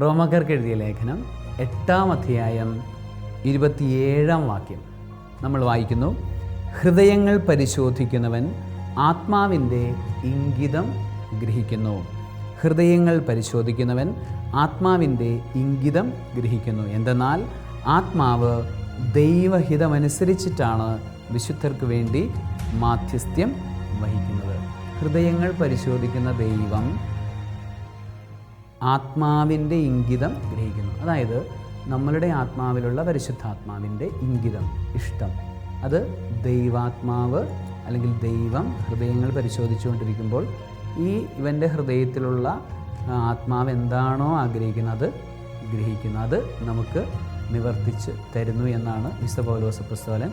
റോമക്കാർക്ക് എഴുതിയ ലേഖനം എട്ടാം അധ്യായം ഇരുപത്തിയേഴാം വാക്യം. നമ്മൾ വായിക്കുന്നു ഹൃദയങ്ങൾ പരിശോധിക്കുന്നവൻ ആത്മാവിന്റെ ഇംഗിതം ഗ്രഹിക്കുന്നു. ഹൃദയങ്ങൾ പരിശോധിക്കുന്നവൻ ആത്മാവിന്റെ ഇംഗിതം ഗ്രഹിക്കുന്നു. എന്തെന്നാൽ ആത്മാവ് ദൈവഹിതമനുസരിച്ചിട്ടാണ് വിശുദ്ധർക്ക് വേണ്ടി മാധ്യസ്ഥ്യം വഹിക്കുന്നത്. ഹൃദയങ്ങൾ പരിശോധിക്കുന്ന ദൈവം ആത്മാവിന്റെ ഇംഗിതം ഗ്രഹിക്കുന്നു. അതായത് നമ്മളുടെ ആത്മാവിലുള്ള പരിശുദ്ധാത്മാവിന്റെ ഇംഗിതം ഇഷ്ടം. അത് ദൈവാത്മാവ് അല്ലെങ്കിൽ ദൈവം ഹൃദയങ്ങൾ പരിശോധിച്ചുകൊണ്ടിരിക്കുമ്പോൾ ഈ ഇവന്റെ ഹൃദയത്തിലുള്ള ആത്മാവ് എന്താണോ ആഗ്രഹിക്കുന്നത് ഗ്രഹിക്കുന്നു. അത് നമുക്ക് നിവർത്തിച്ച് തരുന്നു എന്നാണ് വിശ്വ പൗലോസ പുസ്തകൻ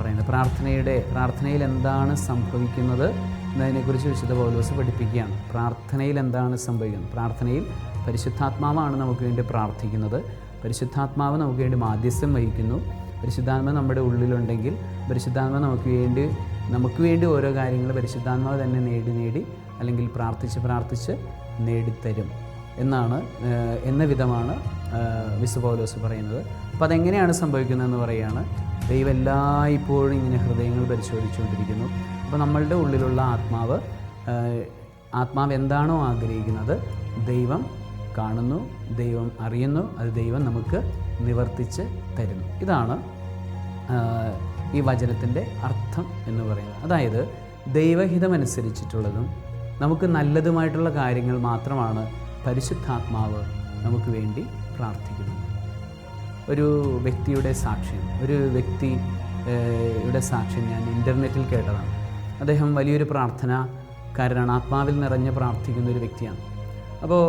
പറയുന്നത്. പ്രാർത്ഥനയുടെ പ്രാർത്ഥനയിൽ എന്താണ് സംഭവിക്കുന്നത്? എന്നതിനെക്കുറിച്ച് വിശുദ്ധ പൗലോസ് പഠിപ്പിക്കുകയാണ്. പ്രാർത്ഥനയിൽ എന്താണ് സംഭവിക്കുന്നത്? പ്രാർത്ഥനയിൽ പരിശുദ്ധാത്മാവാണ് നമുക്ക് വേണ്ടി പ്രാർത്ഥിക്കുന്നത്. പരിശുദ്ധാത്മാവ് നമുക്ക് വേണ്ടി മാധ്യസ്ഥം വഹിക്കുന്നു. പരിശുദ്ധാത്മ നമ്മുടെ ഉള്ളിലുണ്ടെങ്കിൽ പരിശുദ്ധാത്മ നമുക്ക് വേണ്ടി നമുക്ക് വേണ്ടി ഓരോ കാര്യങ്ങൾ പരിശുദ്ധാത്മാവ് തന്നെ നേടി നേടി അല്ലെങ്കിൽ പ്രാർത്ഥിച്ച് പ്രാർത്ഥിച്ച് നേടിത്തരും എന്നാണ് എന്ന വിധമാണ് വിശു പൗലോസ് പറയുന്നത്. അപ്പോൾ അതെങ്ങനെയാണ് സംഭവിക്കുന്നതെന്ന് പറയുകയാണ്. ദൈവം എല്ലായ്പ്പോഴും ഇങ്ങനെ ഹൃദയങ്ങൾ പരിശോധിച്ചുകൊണ്ടിരിക്കുന്നു. അപ്പോൾ നമ്മളുടെ ഉള്ളിലുള്ള ആത്മാവ് ആത്മാവ് എന്താണോ ആഗ്രഹിക്കുന്നത് ദൈവം കാണുന്നു ദൈവം അറിയുന്നു അത് ദൈവം നമുക്ക് നിവർത്തിച്ച് തരുന്നു. ഇതാണ് ഈ വചനത്തിന്റെ അർത്ഥം എന്ന് പറയുന്നത്. അതായത് ദൈവഹിതമനുസരിച്ചിട്ടുള്ളതും നമുക്ക് നല്ലതുമായിട്ടുള്ള കാര്യങ്ങൾ മാത്രമാണ് പരിശുദ്ധാത്മാവ് നമുക്ക് വേണ്ടി പ്രാർത്ഥിക്കുന്നത്. ഒരു വ്യക്തിയുടെ സാക്ഷ്യം ഒരു വ്യക്തിയുടെ സാക്ഷ്യം ഞാൻ ഇന്റർനെറ്റിൽ കേട്ടതാണ്. അദ്ദേഹം വലിയൊരു പ്രാർത്ഥനക്കാരനാണ് ആത്മാവിൽ നിറഞ്ഞ് പ്രാർത്ഥിക്കുന്ന ഒരു വ്യക്തിയാണ്. അപ്പോൾ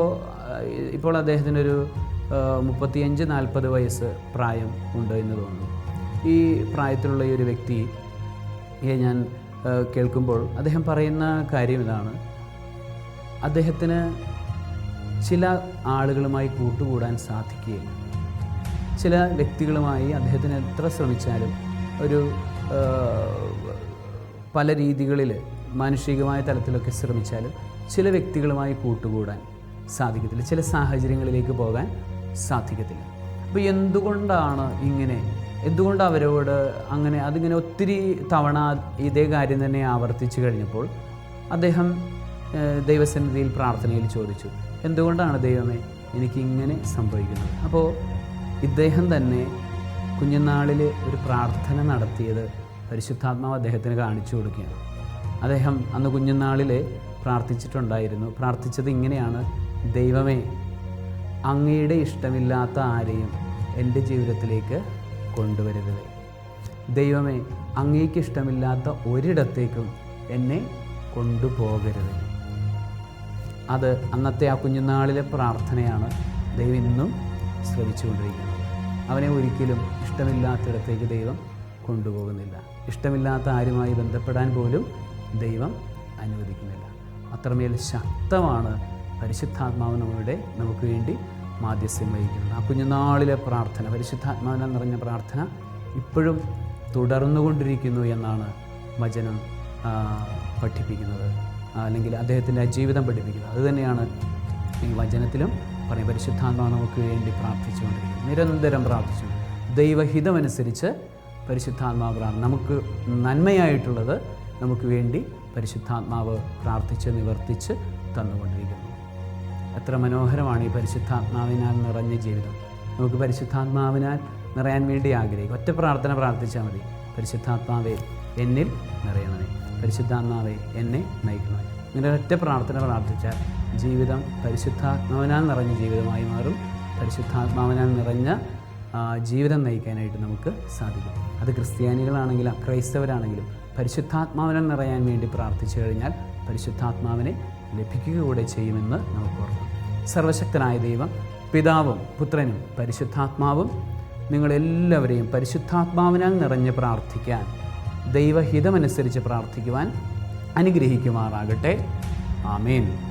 ഇപ്പോൾ അദ്ദേഹത്തിനൊരു മുപ്പത്തിയഞ്ച് നാൽപ്പത് വയസ്സ് പ്രായം ഉണ്ട് എന്ന് തോന്നുന്നു. ഈ പ്രായത്തിലുള്ള ഈ ഒരു വ്യക്തിയെ ഞാൻ കേൾക്കുമ്പോൾ അദ്ദേഹം പറയുന്ന കാര്യം ഇതാണ്. അദ്ദേഹത്തിന് ചില ആളുകളുമായി കൂട്ടുകൂടാൻ സാധിക്കുകയില്ല. ചില വ്യക്തികളുമായി അദ്ദേഹത്തിന് എത്ര ശ്രമിച്ചാലും ഒരു പല രീതികളിൽ മാനുഷികമായ തലത്തിലൊക്കെ ശ്രമിച്ചാലും ചില വ്യക്തികളുമായി കൂട്ടുകൂടാൻ സാധിക്കത്തില്ല. ചില സാഹചര്യങ്ങളിലേക്ക് പോകാൻ സാധിക്കത്തില്ല. അപ്പോൾ എന്തുകൊണ്ടാണ് ഇങ്ങനെ? എന്തുകൊണ്ട് അവരോട് അങ്ങനെ അതിങ്ങനെ ഒത്തിരി തവണ ഇതേ കാര്യം തന്നെ ആവർത്തിച്ചു കഴിഞ്ഞപ്പോൾ അദ്ദേഹം ദൈവസന്നിധിയിൽ പ്രാർത്ഥനയിൽ ചോദിച്ചു എന്തുകൊണ്ടാണ് ദൈവമേ എനിക്കിങ്ങനെ സംഭവിക്കുന്നത്? അപ്പോൾ ഇദ്ദേഹം തന്നെ കുഞ്ഞുനാളിൽ ഒരു പ്രാർത്ഥന നടത്തിയത് പരിശുദ്ധാത്മാവ് അദ്ദേഹത്തിന് കാണിച്ചു കൊടുക്കുകയാണ്. അദ്ദേഹം അന്ന് കുഞ്ഞുനാളിൽ പ്രാർത്ഥിച്ചിട്ടുണ്ടായിരുന്നു. പ്രാർത്ഥിച്ചത് ഇങ്ങനെയാണ്. ദൈവമേ അങ്ങയുടെ ഇഷ്ടമില്ലാത്ത ആരെയും എന്റെ ജീവിതത്തിലേക്ക് കൊണ്ടുവരരുത്. ദൈവമേ അങ്ങേക്ക് ഇഷ്ടമില്ലാത്ത ഒരിടത്തേക്കും എന്നെ കൊണ്ടുപോകരുത്. അത് അന്നത്തെ ആ കുഞ്ഞുനാളിലെ പ്രാർത്ഥനയാണ് ദൈവം ഇന്നും ശ്രമിച്ചുകൊണ്ടിരിക്കുന്നത് അവനെ ഒരിക്കലും ഇഷ്ടമില്ലാത്തിടത്തേക്ക് ദൈവം കൊണ്ടുപോകുന്നില്ല. ഇഷ്ടമില്ലാത്ത ആരുമായി ബന്ധപ്പെടാൻ പോലും ദൈവം അനുവദിക്കുന്നില്ല. അത്രമേൽ ശക്തമാണ് പരിശുദ്ധാത്മാവ് നമ്മളുടെ നമുക്ക് വേണ്ടി മാധ്യസ്ഥ്യം വഹിക്കുന്നത്. ആ കുഞ്ഞുനാളിലെ പ്രാർത്ഥന പരിശുദ്ധാത്മാവിനെ നിറഞ്ഞ പ്രാർത്ഥന ഇപ്പോഴും തുടർന്നുകൊണ്ടിരിക്കുന്നു എന്നാണ് വചനം പഠിപ്പിക്കുന്നത്. അല്ലെങ്കിൽ അദ്ദേഹത്തിന്റെ ജീവിതം പഠിപ്പിക്കുന്നത്. അതുതന്നെയാണ് ഈ വചനത്തിലും പറയും പരിശുദ്ധാത്മാവ് നമുക്ക് വേണ്ടി പ്രാർത്ഥിച്ചുകൊണ്ടിരിക്കുന്നു. നിരന്തരം പ്രാർത്ഥിച്ചു ദൈവഹിതമനുസരിച്ച് പരിശുദ്ധാത്മാവ് നമുക്ക് നന്മയായിട്ടുള്ളത് നമുക്ക് വേണ്ടി പരിശുദ്ധാത്മാവ് പ്രാർത്ഥിച്ച് നിവർത്തിച്ച് തന്നുകൊണ്ടിരിക്കുന്നു. എത്ര മനോഹരമാണ് ഈ പരിശുദ്ധാത്മാവിനാൽ നിറഞ്ഞ ജീവിതം. നമുക്ക് പരിശുദ്ധാത്മാവിനാൽ നിറയാൻ വേണ്ടി ആഗ്രഹിക്കും. ഒറ്റ പ്രാർത്ഥന പ്രാർത്ഥിച്ചാൽ മതി. പരിശുദ്ധാത്മാവെ എന്നിൽ നിറയണമേ. പരിശുദ്ധാത്മാവെ എന്നെ നയിക്കണമേ. ഇങ്ങനെ ഒറ്റ പ്രാർത്ഥന പ്രാർത്ഥിച്ചാൽ ജീവിതം പരിശുദ്ധാത്മാവിനാൽ നിറഞ്ഞ ജീവിതമായി മാറും. പരിശുദ്ധാത്മാവിനാൽ നിറഞ്ഞ ജീവിതം നയിക്കാനായിട്ട് നമുക്ക് സാധിക്കും. അത് ക്രിസ്ത്യാനികളാണെങ്കിലും ക്രൈസ്തവരാണെങ്കിലും പരിശുദ്ധാത്മാവിനെ നിറയാൻ വേണ്ടി പ്രാർത്ഥിച്ചു കഴിഞ്ഞാൽ പരിശുദ്ധാത്മാവിനെ ലഭിക്കുക കൂടെ ചെയ്യുമെന്ന് നമുക്ക് ഓർക്കാം. സർവശക്തനായ ദൈവം പിതാവും പുത്രനും പരിശുദ്ധാത്മാവും നിങ്ങളെല്ലാവരെയും പരിശുദ്ധാത്മാവിനാൽ നിറഞ്ഞ് പ്രാർത്ഥിക്കാൻ ദൈവഹിതമനുസരിച്ച് പ്രാർത്ഥിക്കുവാൻ അനുഗ്രഹിക്കുമാറാകട്ടെ. ആമേൻ.